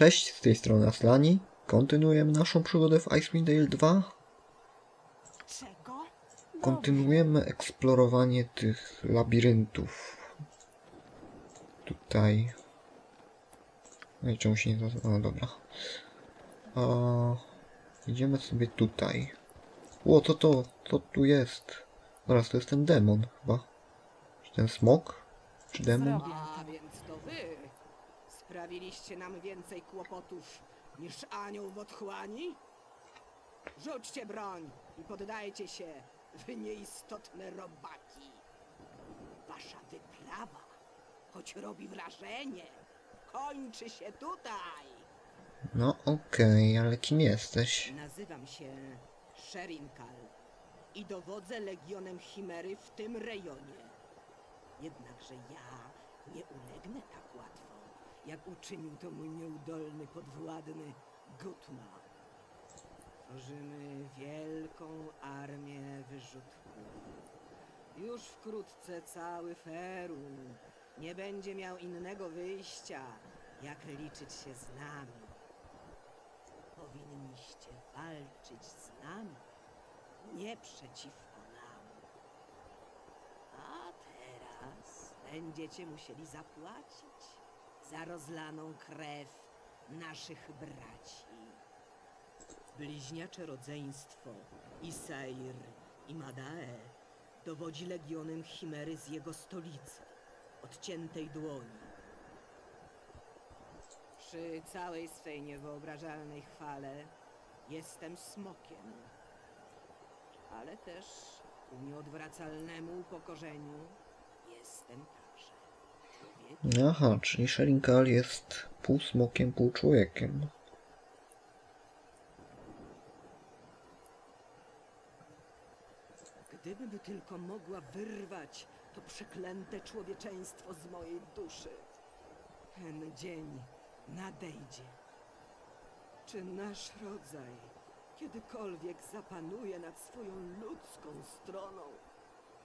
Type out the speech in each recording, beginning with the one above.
Cześć, z tej strony Aslani. Kontynuujemy naszą przygodę w Icewind Dale 2. Czego? Kontynuujemy eksplorowanie tych labiryntów. Tutaj. No i czemu się nie nazywa? O, dobra. A, idziemy sobie tutaj. O, co to? Co tu jest? Zaraz, to jest ten demon chyba. Czy ten smok? Czy demon? A więc to wy sprawiliście nam więcej kłopotów niż anioł w otchłani? Rzućcie broń i poddajcie się, wy nieistotne robaki. Wasza wyprawa, choć robi wrażenie, kończy się tutaj. No okej, ale kim jesteś? Nazywam się Sherinkal i dowodzę Legionem Chimery w tym rejonie. Jednakże ja nie ulegnę tak łatwo, jak uczynił to mój nieudolny podwładny Gutma. Tworzymy wielką armię wyrzutków. Już wkrótce cały Ferun nie będzie miał innego wyjścia, jak liczyć się z nami. Powinniście walczyć z nami, nie przeciwko nam. A teraz będziecie musieli zapłacić za rozlaną krew naszych braci. Bliźniacze rodzeństwo Isair i Madae dowodzi legionem Chimery z jego stolicy, odciętej dłoni. Przy całej swej niewyobrażalnej chwale jestem smokiem, ale też ku nieodwracalnemu upokorzeniu jestem. Aha, czyli Sherinkal jest pół smokiem, pół człowiekiem. Gdybym tylko mogła wyrwać to przeklęte człowieczeństwo z mojej duszy. Ten dzień nadejdzie. Czy nasz rodzaj kiedykolwiek zapanuje nad swoją ludzką stroną?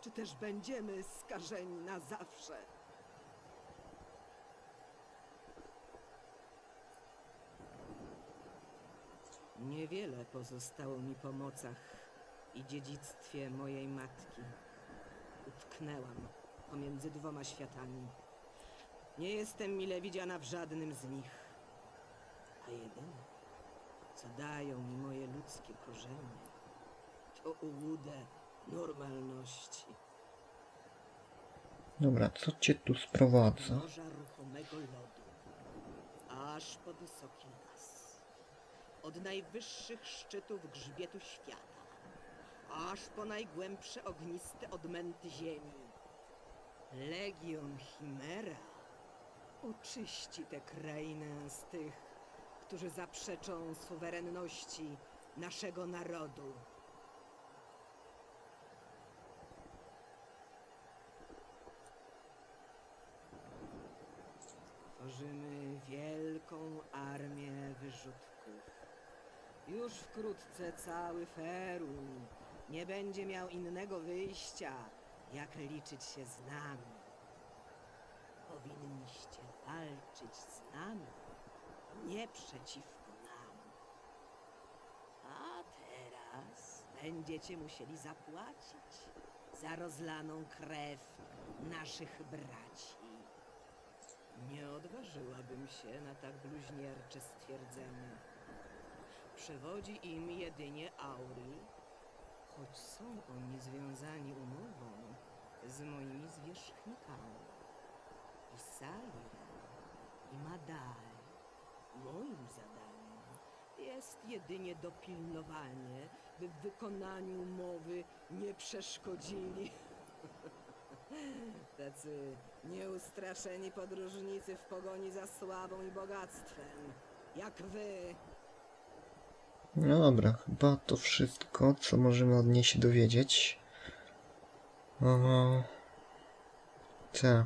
Czy też będziemy skażeni na zawsze? Niewiele pozostało mi po mocach i dziedzictwie mojej matki. Utknęłam pomiędzy dwoma światami. Nie jestem mile widziana w żadnym z nich. A jedyne, co dają mi moje ludzkie korzenie, to ułudę normalności. Dobra, co cię tu sprowadza? Morza ruchomego lodu, aż po wysoki las. Od najwyższych szczytów grzbietu świata, aż po najgłębsze ogniste odmęty ziemi. Legion Chimera oczyści tę krainę z tych, którzy zaprzeczą suwerenności naszego narodu. Tworzymy wielką armię wyrzutków. Już wkrótce cały Ferun nie będzie miał innego wyjścia, jak liczyć się z nami. Powinniście walczyć z nami, nie przeciwko nam. A teraz będziecie musieli zapłacić za rozlaną krew naszych braci. Nie odważyłabym się na tak bluźniercze stwierdzenie. Przewodzi im jedynie Auri, choć są oni związani umową z moimi zwierzchnikami. Isair i Madae. Moim zadaniem jest jedynie dopilnowanie, by w wykonaniu umowy nie przeszkodzili. Tacy nieustraszeni podróżnicy w pogoni za sławą i bogactwem, jak wy. No dobra, chyba to wszystko, co możemy od niej się dowiedzieć. O... Tak.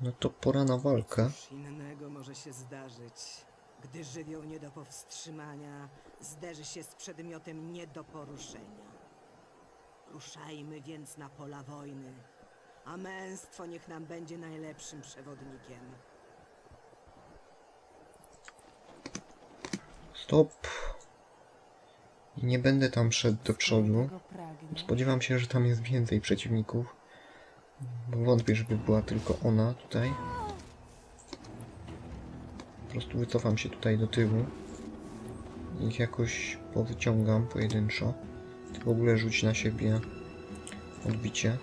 No to pora na walkę. Cóż innego może się zdarzyć, gdy żywioł nie do powstrzymania zderzy się z przedmiotem nie do poruszenia. Ruszajmy więc na pola wojny, a męstwo niech nam będzie najlepszym przewodnikiem. Stop. I nie będę tam szedł do przodu. Spodziewam się, że tam jest więcej przeciwników. Bo wątpię, żeby była tylko ona tutaj. Po prostu wycofam się tutaj do tyłu. Ich jakoś powyciągam pojedynczo. Ty w ogóle rzuć na siebie odbicie.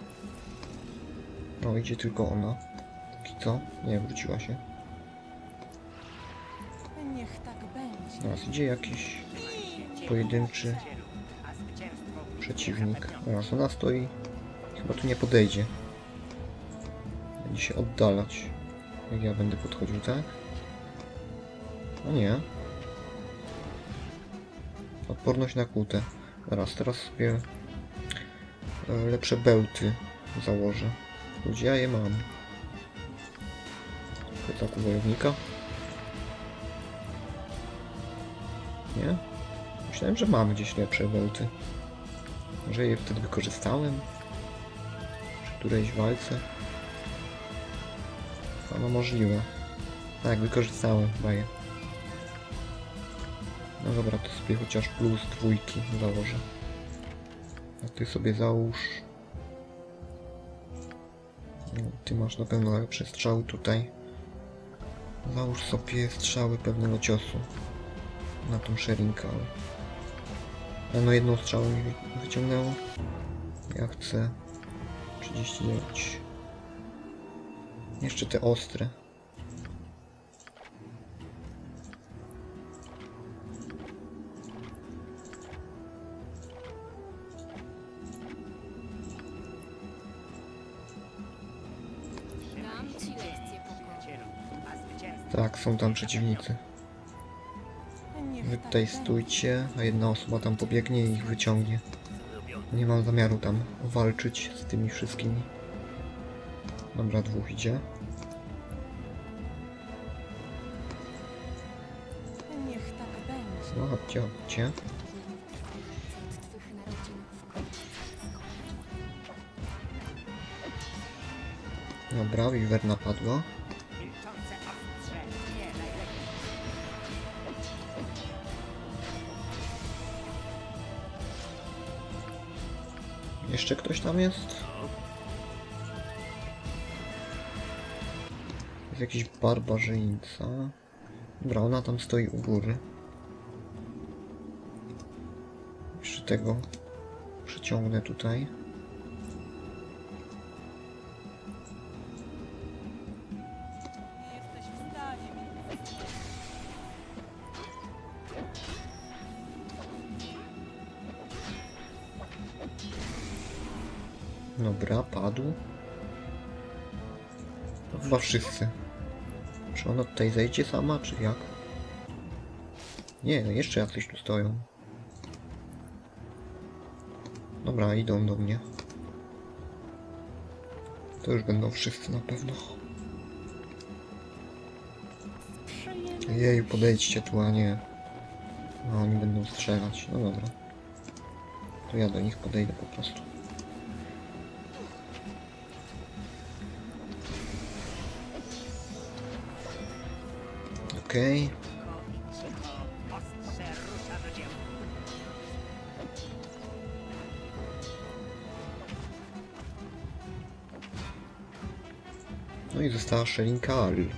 No, idzie tylko ona. Póki co? Nie, wróciła się. Niech tak będzie. Teraz idzie jakiś pojedynczy przeciwnik. Teraz ona stoi. Chyba tu nie podejdzie. Będzie się oddalać. Jak ja będę podchodził, tak? No nie. Odporność na kłutę. Teraz, teraz sobie e, lepsze bełty założę. Ludzie, ja je mam. Plecaku wojownika. Nie? Myślałem, że mam gdzieś lepsze bełty. Może je wtedy wykorzystałem? Przy którejś walce? A no możliwe. Tak, wykorzystałem chyba je. No dobra, to sobie chociaż plus dwójki założę. A ty sobie załóż... No, Ty masz na pewno lepsze strzały tutaj. Załóż sobie strzały pewnego ciosu na tą szerinkę, ale... no jedną strzałę mi wy- wyciągnęło. Ja chcę 39. Jeszcze te ostre. Tak, są tam przeciwnicy. Tutaj stójcie, a jedna osoba tam pobiegnie i ich wyciągnie. Nie mam zamiaru tam walczyć z tymi wszystkimi. Dobra, dwóch idzie. Niech tak będzie. No, chodźcie, chodźcie. Dobra, wiwerna padła. Jeszcze ktoś tam jest? Jest jakiś barbarzyńca. Dobra, ona tam stoi u góry. Jeszcze tego przyciągnę tutaj. Dobra, padł. No chyba wszyscy. Czy ona tutaj zejdzie sama, czy jak? Nie, no jeszcze jacyś tu stoją. Dobra, idą do mnie. To już będą wszyscy na pewno. Jej, podejdźcie tu, a nie. No, oni będą strzelać. No dobra. To ja do nich podejdę po prostu. Okej. No i została szelinka Ali.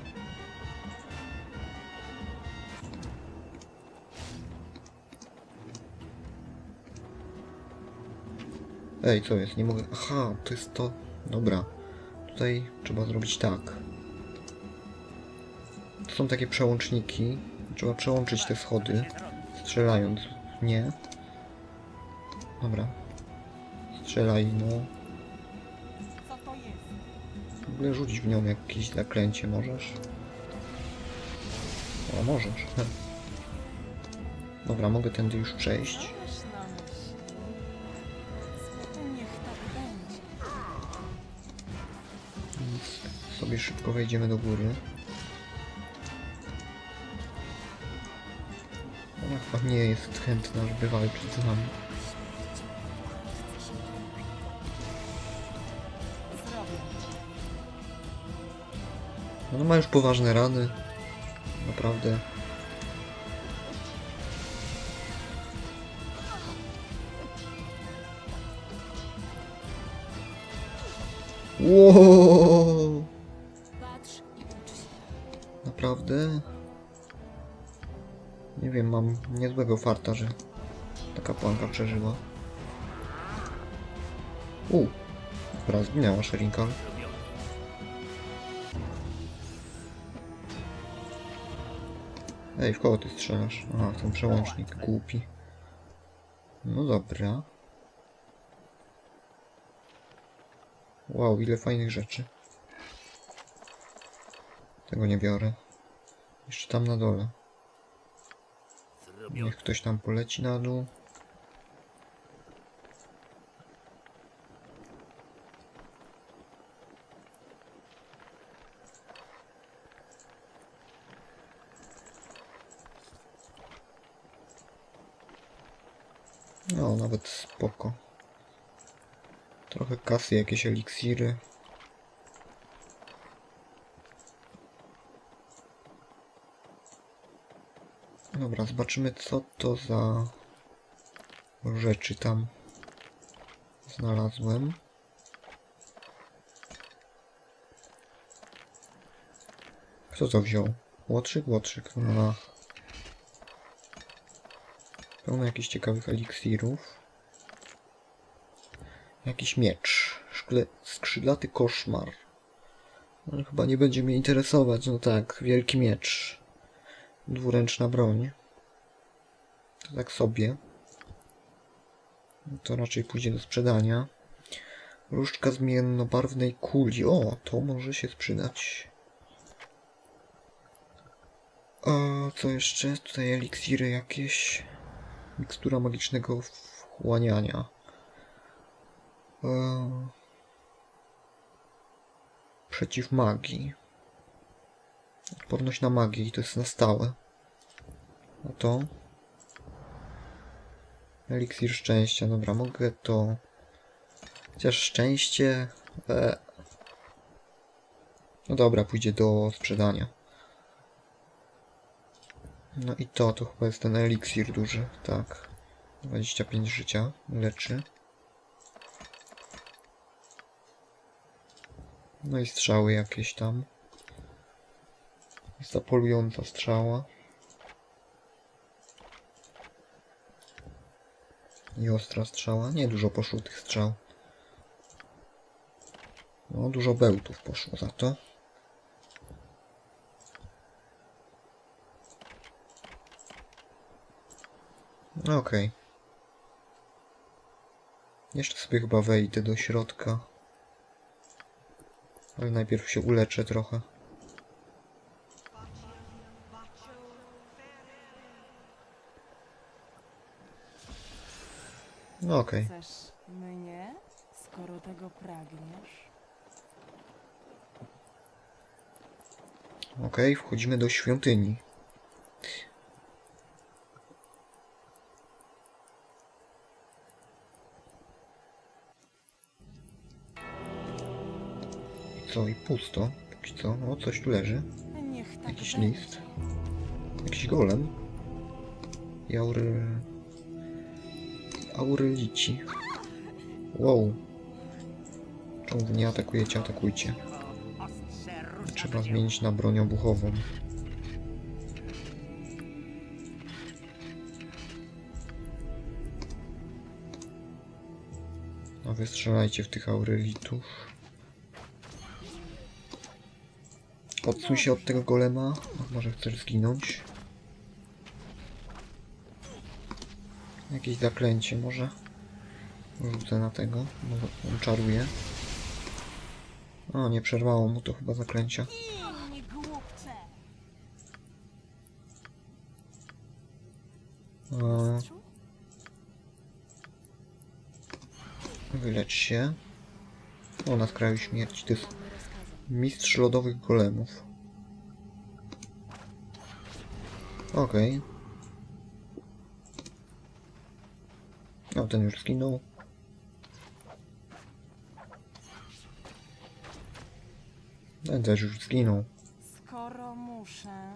Ej, co jest? Nie mogę... Aha, to jest to... Dobra. Tutaj trzeba zrobić tak. Są takie przełączniki. Trzeba przełączyć te schody, strzelając. Nie. Dobra. Strzelaj, no. W ogóle rzuć w nią jakieś zaklęcie możesz. O, możesz. Dobra, mogę tędy już przejść. Więc sobie szybko wejdziemy do góry. On nie jest chętna, żeby walczyć z wami. Ona ma już poważne rany. Naprawdę. Wow. Niezłego farta, że ta kapłanka przeżyła. U, Dobra, zginęła Sherinka. Ej, w kogo ty strzelasz? Aha, ten przełącznik, głupi. No dobra. Wow, ile fajnych rzeczy. Tego nie biorę. Jeszcze tam na dole. Niech ktoś tam poleci na dół. No, nawet spoko. Trochę kasy, jakieś eliksiry. Dobra, zobaczymy co to za rzeczy tam znalazłem. Kto to wziął? Łotrzyk? Łotrzyk. No. Pełno jakichś ciekawych eliksirów. Jakiś miecz. Szkle... Skrzydlaty koszmar. Ale chyba nie będzie mnie interesować. No tak, wielki miecz. Dwuręczna broń. Tak sobie. To raczej pójdzie do sprzedania. Różdżka zmiennobarwnej kuli. O, to może się sprzedać. A co jeszcze? Tutaj eliksiry jakieś. Mikstura magicznego wchłaniania. Eee, przeciw magii. Odporność na magię i to jest na stałe. A to? Eliksir szczęścia. Dobra, mogę to... Chociaż szczęście... E... No dobra, pójdzie do sprzedania. No i to, to chyba jest ten eliksir duży, tak. 25 życia leczy. No i strzały jakieś tam. Zapolująca strzała. I ostra strzała. Nie dużo poszło tych strzał. No, dużo bełtów poszło za to. No okej. Jeszcze sobie chyba wejdę do środka. Ale najpierw się uleczę trochę. No okej. Chcesz mnie, skoro tego pragniesz? Okej, wchodzimy do świątyni. I Co, i pusto? Póki co, o, coś tu leży. Niech tak Jakiś będzie. list. Jakiś golem. I aury... Aurelici. Wow. Czemu wy nie atakujecie? Atakujcie. Trzeba zmienić na broń obuchową. A wy strzelajcie w tych aurelitów. Odsuń się od tego golema. Może chcesz zginąć. Jakieś zaklęcie może. Rzucę na tego. Może on czaruje. O, nie przerwało mu to chyba zaklęcia. Wylecz się. O, na skraju śmierci. To jest mistrz lodowych golemów. Okej. No, ten już zginął. Ten też już zginął. Skoro muszę,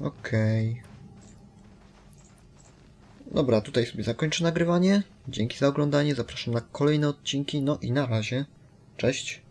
Okej. Dobra, tutaj sobie zakończę nagrywanie. Dzięki za oglądanie, zapraszam na kolejne odcinki, no i na razie. Cześć.